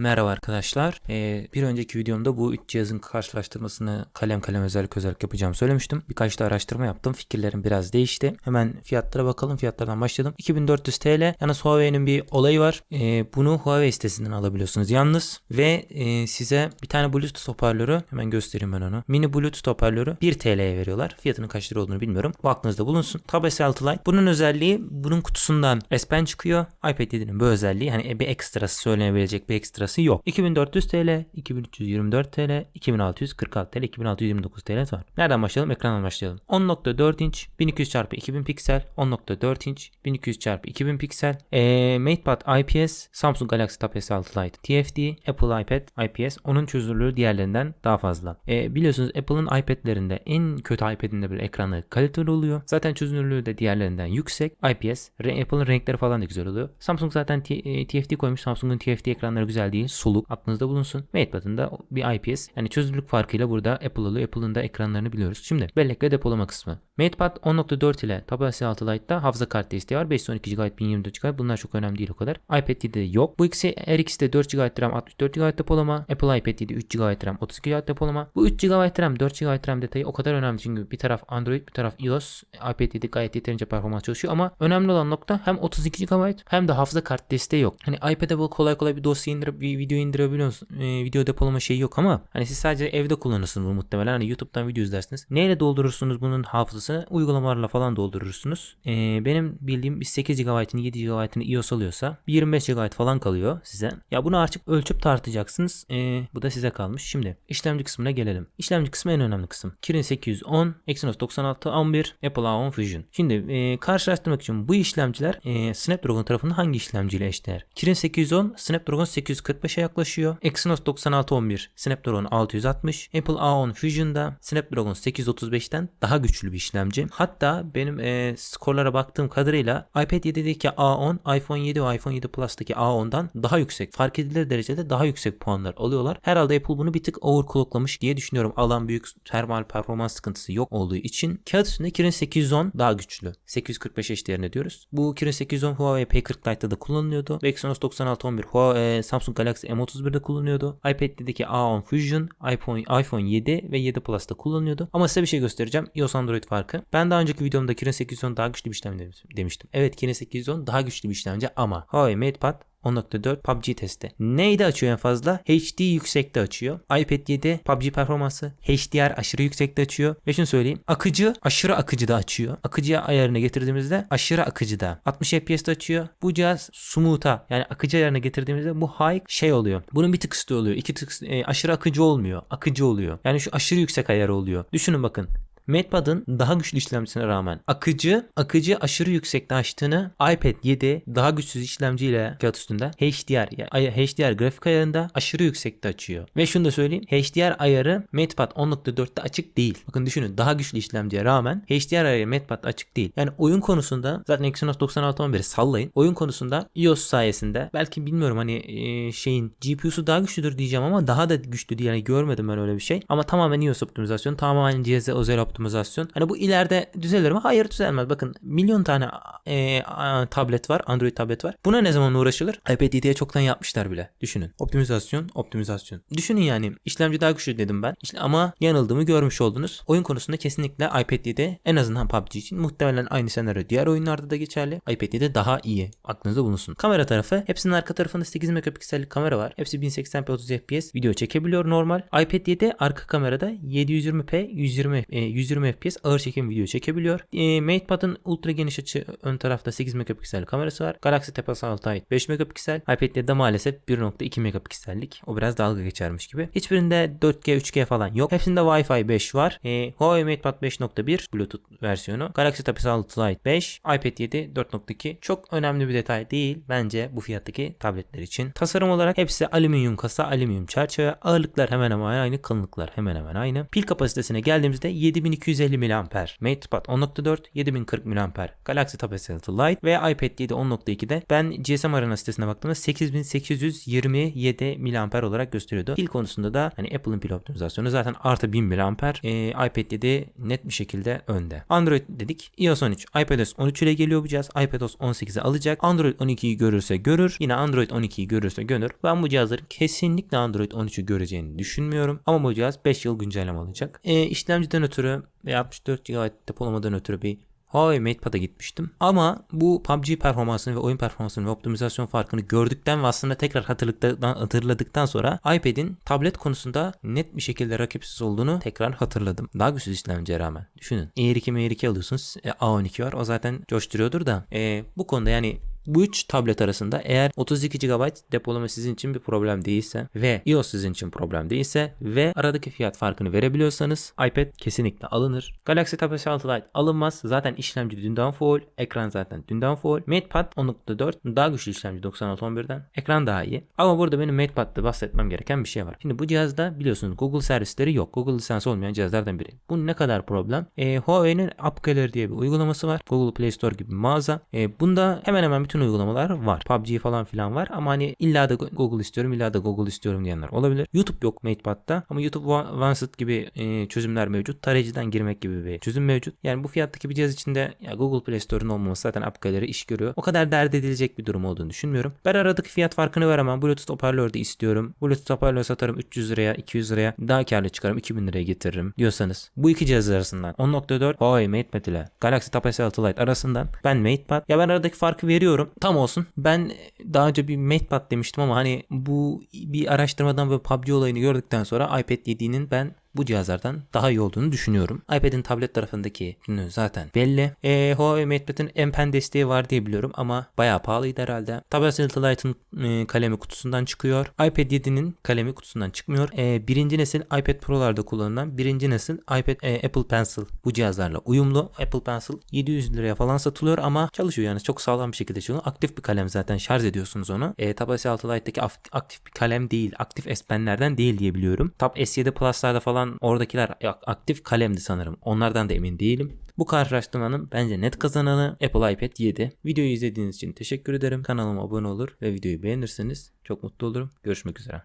Merhaba arkadaşlar. Ee, bir önceki videomda bu üç cihazın karşılaştırmasını kalem kalem özellik özellik yapacağım söylemiştim. Birkaç da araştırma yaptım. Fikirlerim biraz değişti. Hemen fiyatlara bakalım. Fiyatlardan başladım. 2400 TL. Yalnız Huawei'nin bir olayı var. Ee, bunu Huawei sitesinden alabiliyorsunuz yalnız. Ve e, size bir tane Bluetooth hoparlörü hemen göstereyim ben onu. Mini Bluetooth hoparlörü 1 TL'ye veriyorlar. Fiyatının kaç lira olduğunu bilmiyorum. Bu aklınızda bulunsun. Tab S6 Lite. Bunun özelliği bunun kutusundan S Pen çıkıyor. iPad 7'nin bu özelliği hani bir ekstrası söylenebilecek bir ekstrası yok. 2400 TL, 2324 TL, 2646 TL, 2629 TL var. Nereden başlayalım? Ekrandan başlayalım. 10.4 inç, 1200 x 2000 piksel, 10.4 inç, 1200 x 2000 piksel, ee, MatePad IPS, Samsung Galaxy Tab S6 Lite TFT, Apple iPad IPS. Onun çözünürlüğü diğerlerinden daha fazla. E, biliyorsunuz Apple'ın iPad'lerinde en kötü iPad'inde bile ekranı kaliteli oluyor. Zaten çözünürlüğü de diğerlerinden yüksek. IPS, Apple'ın renkleri falan da güzel oluyor. Samsung zaten TFT koymuş. Samsung'un TFT ekranları güzel değil. Soluk aklınızda bulunsun. MatePad'ın da bir IPS. Yani çözünürlük farkıyla burada Apple alıyor. Apple'ın da ekranlarını biliyoruz. Şimdi bellek ve depolama kısmı. MatePad 10.4 ile Tab S6 Lite'da hafıza kart desteği var. 512 GB, 1024 GB. Bunlar çok önemli değil o kadar. iPad 7'de yok. Bu ikisi her ikisi de 4 GB RAM, 64 GB depolama. Apple iPad 7 3 GB RAM, 32 GB depolama. Bu 3 GB RAM, 4 GB RAM detayı o kadar önemli çünkü bir taraf Android, bir taraf iOS. iPad 7 gayet yeterince performans çalışıyor ama önemli olan nokta hem 32 GB hem de hafıza kart desteği yok. Hani iPad'e bu kolay kolay bir dosya indirip bir video indirebiliyorsunuz. E, video depolama şeyi yok ama hani siz sadece evde kullanırsınız bunu muhtemelen. Hani YouTube'dan video izlersiniz. Neyle doldurursunuz bunun hafızasını? Uygulamalarla falan doldurursunuz. E, benim bildiğim bir 8 GB'ını 7 GB'ını iOS alıyorsa bir 25 GB falan kalıyor size. Ya bunu artık ölçüp tartacaksınız. E, bu da size kalmış. Şimdi işlemci kısmına gelelim. İşlemci kısmı en önemli kısım. Kirin 810, Exynos 96, 11, Apple A10 Fusion. Şimdi e, karşılaştırmak için bu işlemciler e, Snapdragon tarafında hangi işlemciyle eşdeğer? Kirin 810 Snapdragon 845'e yaklaşıyor. Exynos 9611 Snapdragon 660. Apple A10 Fusion'da Snapdragon 835'ten daha güçlü bir işlemci. Hatta benim e, skorlara baktığım kadarıyla iPad 7'deki A10 iPhone 7 ve iPhone 7 Plus'taki A10'dan daha yüksek. Fark edilir derecede daha yüksek puanlar alıyorlar. Herhalde Apple bunu bir tık overclocklamış diye düşünüyorum. Alan büyük termal performans sıkıntısı yok olduğu için. Kağıt üstünde Kirin 810 daha güçlü. 845 eşdeğerine diyoruz. Bu Kirin 810 Huawei P40 Lite'da da kullanılıyordu. Exynos 9611 Huawei, e, Samsung Galaxy M31'de kullanıyordu. iPad'deki A10 Fusion, iPhone, iPhone 7 ve 7 Plus'ta kullanıyordu. Ama size bir şey göstereceğim. iOS Android farkı. Ben daha önceki videomda Kirin 810 daha güçlü bir işlemci demiştim. Evet Kirin 810 daha güçlü bir işlemci ama Huawei MatePad 10.4 PUBG testi. Neyde açıyor en fazla? HD yüksekte açıyor. iPad 7 PUBG performansı HDR aşırı yüksekte açıyor. Ve şunu söyleyeyim. Akıcı aşırı akıcı da açıyor. Akıcıya ayarını getirdiğimizde aşırı akıcı da. 60 FPS'te açıyor. Bu cihaz smooth'a yani akıcı ayarına getirdiğimizde bu high şey oluyor. Bunun bir tık üstü oluyor. İki tık e, aşırı akıcı olmuyor. Akıcı oluyor. Yani şu aşırı yüksek ayar oluyor. Düşünün bakın. MatePad'ın daha güçlü işlemcisine rağmen akıcı, akıcı aşırı yüksekte açtığını iPad 7 daha güçsüz işlemciyle kağıt üstünde HDR, yani HDR grafik ayarında aşırı yüksekte açıyor. Ve şunu da söyleyeyim. HDR ayarı MatePad 10.4'te açık değil. Bakın düşünün daha güçlü işlemciye rağmen HDR ayarı MatePad açık değil. Yani oyun konusunda zaten Exynos 9611'i sallayın. Oyun konusunda iOS sayesinde belki bilmiyorum hani e, şeyin GPU'su daha güçlüdür diyeceğim ama daha da güçlü diye yani görmedim ben öyle bir şey. Ama tamamen iOS optimizasyon, tamamen cihaza özel optimizasyon. Hani bu ileride düzelir mi? Hayır düzelmez. Bakın milyon tane e, tablet var, Android tablet var. Buna ne zaman uğraşılır? iPad 7'ye çoktan yapmışlar bile. Düşünün. Optimizasyon, optimizasyon. Düşünün yani işlemci daha güçlü dedim ben. İşte ama yanıldığımı görmüş oldunuz. Oyun konusunda kesinlikle iPad 7 en azından PUBG için muhtemelen aynı senaryo diğer oyunlarda da geçerli. iPad 7 daha iyi. Aklınızda bulunsun. Kamera tarafı hepsinin arka tarafında 8 megapiksellik kamera var. Hepsi 1080p 30 fps video çekebiliyor normal. iPad 7 arka kamerada 720p 120 e, 120 fps ağır çekim video çekebiliyor. E, MatePad'ın ultra geniş açı ön tarafta 8 megapiksel kamerası var. Galaxy Tab S6 Lite 5 megapiksel. iPad'de maalesef 1.2 megapiksellik. O biraz dalga geçermiş gibi. Hiçbirinde 4G 3G falan yok. Hepsinde Wi-Fi 5 var. E, Huawei MatePad 5.1 Bluetooth versiyonu. Galaxy Tab S6 Lite 5. iPad 7 4.2. Çok önemli bir detay değil bence bu fiyattaki tabletler için. Tasarım olarak hepsi alüminyum kasa, alüminyum çerçeve. Ağırlıklar hemen hemen aynı, kalınlıklar hemen hemen aynı. Pil kapasitesine geldiğimizde 7250 mAh MatePad 10.4, 7040 mAh Galaxy Tab S6 Lite ve iPad 7 10.2'de ben GSM Arena sitesine baktığımda 8827 mAh olarak gösteriyordu. Pil konusunda da hani Apple'ın pil optimizasyonu zaten artı 1000 mAh e, iPad 7 net bir şekilde önde. Android dedik. iOS 13, iPadOS 13 ile geliyor bu cihaz. iPadOS 18'i alacak. Android 12'yi görürse görür. Yine Android 12'yi görürse görür. Ben bu cihazların kesinlikle Android 13'ü göreceğini düşünmüyorum. Ama bu cihaz 5 yıl güncelleme alacak. E, işlemciden ötürü ve 64 GB depolamadan ötürü bir Huawei MatePad'a gitmiştim. Ama bu PUBG performansını ve oyun performansını ve optimizasyon farkını gördükten ve aslında tekrar hatırladıktan, hatırladıktan sonra iPad'in tablet konusunda net bir şekilde rakipsiz olduğunu tekrar hatırladım. Daha güçsüz işlemciye rağmen. Düşünün. Air 2 Air 2 alıyorsunuz. E, A12 var. O zaten coşturuyordur da. E, bu konuda yani bu üç tablet arasında eğer 32 GB depolama sizin için bir problem değilse ve iOS sizin için problem değilse ve aradaki fiyat farkını verebiliyorsanız iPad kesinlikle alınır. Galaxy Tab S6 Lite alınmaz. Zaten işlemci dünden full. Ekran zaten dünden full. MatePad 10.4 daha güçlü işlemci 9611'den. Ekran daha iyi. Ama burada benim MatePad'da bahsetmem gereken bir şey var. Şimdi bu cihazda biliyorsunuz Google servisleri yok. Google lisansı olmayan cihazlardan biri. Bu ne kadar problem? E, Huawei'nin App diye bir uygulaması var. Google Play Store gibi bir mağaza. E, bunda hemen hemen bütün uygulamalar var. PUBG falan filan var ama hani illa da Google istiyorum illa da Google istiyorum diyenler olabilir. YouTube yok MatePad'da ama YouTube Advanced gibi e, çözümler mevcut. Tarayıcıdan girmek gibi bir çözüm mevcut. Yani bu fiyattaki bir cihaz içinde ya Google Play Store'un olmaması zaten App Gallery iş görüyor. O kadar dert edilecek bir durum olduğunu düşünmüyorum. Ben aradaki fiyat farkını veremem. Bluetooth hoparlör de istiyorum. Bluetooth hoparlör satarım 300 liraya 200 liraya daha karlı çıkarım 2000 liraya getiririm diyorsanız bu iki cihaz arasından 10.4 Huawei MatePad ile Galaxy Tab S6 Lite arasından ben MatePad ya ben aradaki farkı veriyorum. Tam olsun. Ben daha önce bir MatePad demiştim ama hani bu bir araştırmadan ve PUBG olayını gördükten sonra iPad 7'nin ben bu cihazlardan daha iyi olduğunu düşünüyorum. iPad'in tablet tarafındaki zaten belli. E, Huawei MatePad'in M Pen desteği var diye biliyorum ama bayağı pahalıydı herhalde. Tablet S6 Lite'ın e, kalemi kutusundan çıkıyor. iPad 7'nin kalemi kutusundan çıkmıyor. E, birinci nesil iPad Pro'larda kullanılan birinci nesil iPad e, Apple Pencil bu cihazlarla uyumlu. Apple Pencil 700 liraya falan satılıyor ama çalışıyor yani çok sağlam bir şekilde çalışıyor. Aktif bir kalem zaten şarj ediyorsunuz onu. E, Tab S6 Lite'daki aktif bir kalem değil. Aktif S Pen'lerden değil diye biliyorum. Tab S7 Plus'larda falan oradakiler aktif kalemdi sanırım. Onlardan da emin değilim. Bu karşılaştırmanın bence net kazananı Apple iPad 7. Videoyu izlediğiniz için teşekkür ederim. Kanalıma abone olur ve videoyu beğenirseniz çok mutlu olurum. Görüşmek üzere.